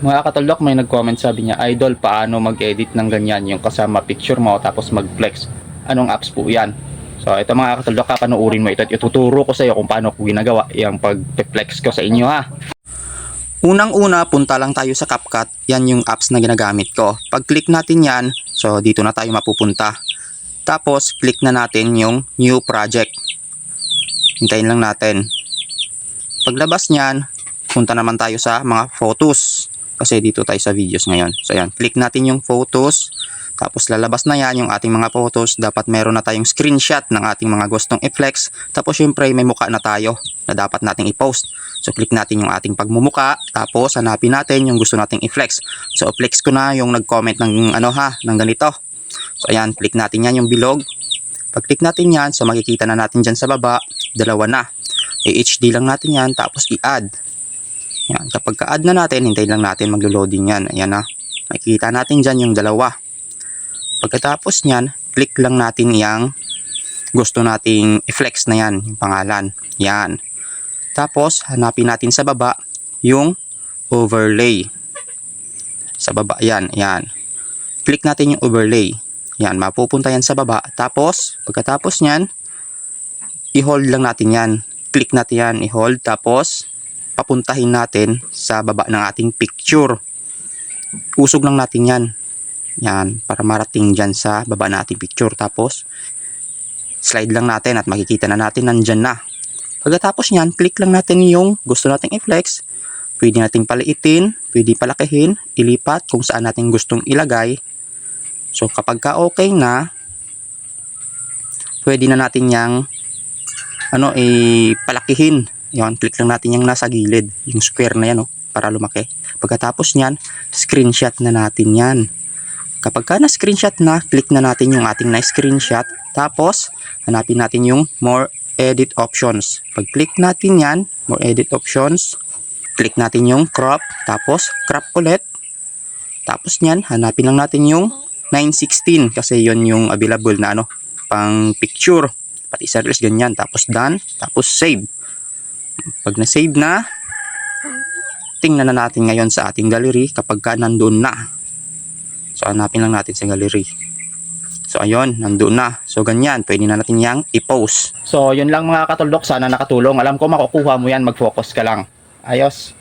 Mga katulok, may nag-comment sabi niya, Idol, paano mag-edit ng ganyan yung kasama picture mo tapos mag-flex? Anong apps po yan? So, ito mga katulok, kapanuurin mo ito at ituturo ko sa iyo kung paano ko ginagawa yung pag-flex ko sa inyo ha. Unang-una, punta lang tayo sa CapCut. Yan yung apps na ginagamit ko. Pag-click natin yan, so dito na tayo mapupunta. Tapos, click na natin yung New Project. Hintayin lang natin. Paglabas niyan, punta naman tayo sa mga photos. Kasi dito tayo sa videos ngayon. So, yan. Click natin yung photos. Tapos, lalabas na yan yung ating mga photos. Dapat meron na tayong screenshot ng ating mga gustong i-flex. Tapos, syempre, may mukha na tayo na dapat nating i-post. So, click natin yung ating pagmumuka. Tapos, hanapin natin yung gusto nating i-flex. So, flex ko na yung nag-comment ng ano ha, ng ganito. So, ayan, click natin yan yung bilog. Pag-click natin yan, so makikita na natin dyan sa baba, dalawa na. I-HD lang natin yan, tapos i-add. Yan, kapag ka-add na natin, hintayin lang natin maglo-loading yan. Ayan na. Makikita natin dyan yung dalawa. Pagkatapos nyan, click lang natin yung gusto nating i-flex na yan, yung pangalan. Yan. Tapos, hanapin natin sa baba yung overlay. Sa baba, yan, yan. Click natin yung overlay. Yan, mapupunta yan sa baba. Tapos, pagkatapos nyan, i-hold lang natin yan. Click natin yan, i-hold. Tapos, papuntahin natin sa baba ng ating picture. Usog lang natin yan. Yan, para marating dyan sa baba ng ating picture. Tapos, slide lang natin at makikita na natin nandyan na. Pagkatapos nyan, click lang natin yung gusto nating i-flex. Pwede nating paliitin, pwede palakihin, ilipat kung saan natin gustong ilagay. So kapag ka okay na, pwede na natin yang ano, eh, palakihin. Yan, click lang natin yung nasa gilid, yung square na yan, oh, para lumaki. Pagkatapos nyan, screenshot na natin yan. Kapag ka na-screenshot na, click na natin yung ating na-screenshot. Tapos, hanapin natin yung more edit options. Pag-click natin yan, more edit options, click natin yung crop, tapos crop ulit. Tapos nyan, hanapin lang natin yung 916 kasi yon yung available na ano, pang picture. Pati sa ganyan. Tapos done, tapos save. Pag na-save na, tingnan na natin ngayon sa ating gallery kapag ka nandun na. So, hanapin lang natin sa gallery. So, ayun, nandun na. So, ganyan, pwede na natin yang i-post. So, yun lang mga katulok. Sana nakatulong. Alam ko makukuha mo yan. Mag-focus ka lang. Ayos.